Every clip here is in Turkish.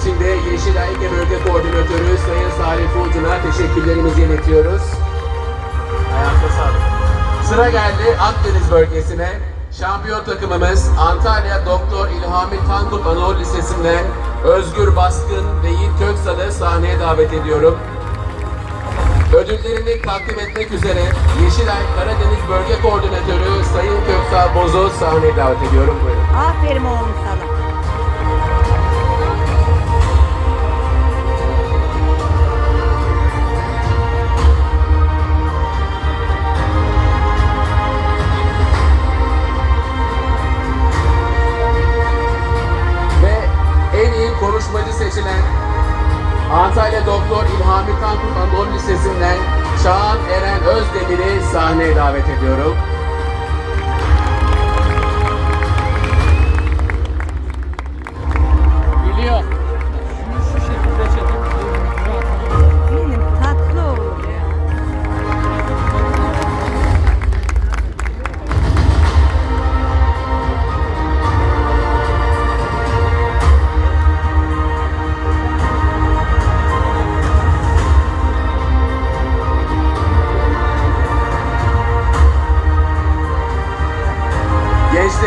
için de Yeşilay Ege Bölge Koordinatörü Sayın Salih Fulcun'a teşekkürlerimizi iletiyoruz. Ayakta sağlık. Sıra geldi Akdeniz bölgesine. Şampiyon takımımız Antalya Doktor İlhami Tankut Anadolu Lisesi'nden Özgür Baskın ve Yiğit Köksal'ı sahneye davet ediyorum. Ödüllerini takdim etmek üzere Yeşilay Karadeniz Bölge Koordinatörü Sayın Köksal Boz'u sahneye davet ediyorum. Buyurun. Aferin oğlum sana. Antalya Doktor İlhami Tankut Anadolu Lisesi'nden Çağan Eren Özdemir'i sahneye davet ediyorum.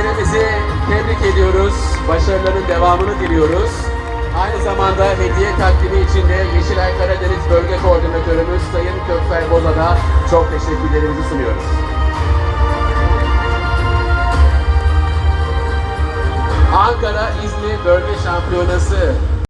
Gençlerimizi tebrik ediyoruz. Başarıların devamını diliyoruz. Aynı zamanda hediye takdimi için de Yeşilay Karadeniz Bölge Koordinatörümüz Sayın Köksal Boz'a da çok teşekkürlerimizi sunuyoruz. Ankara İzmir Bölge Şampiyonası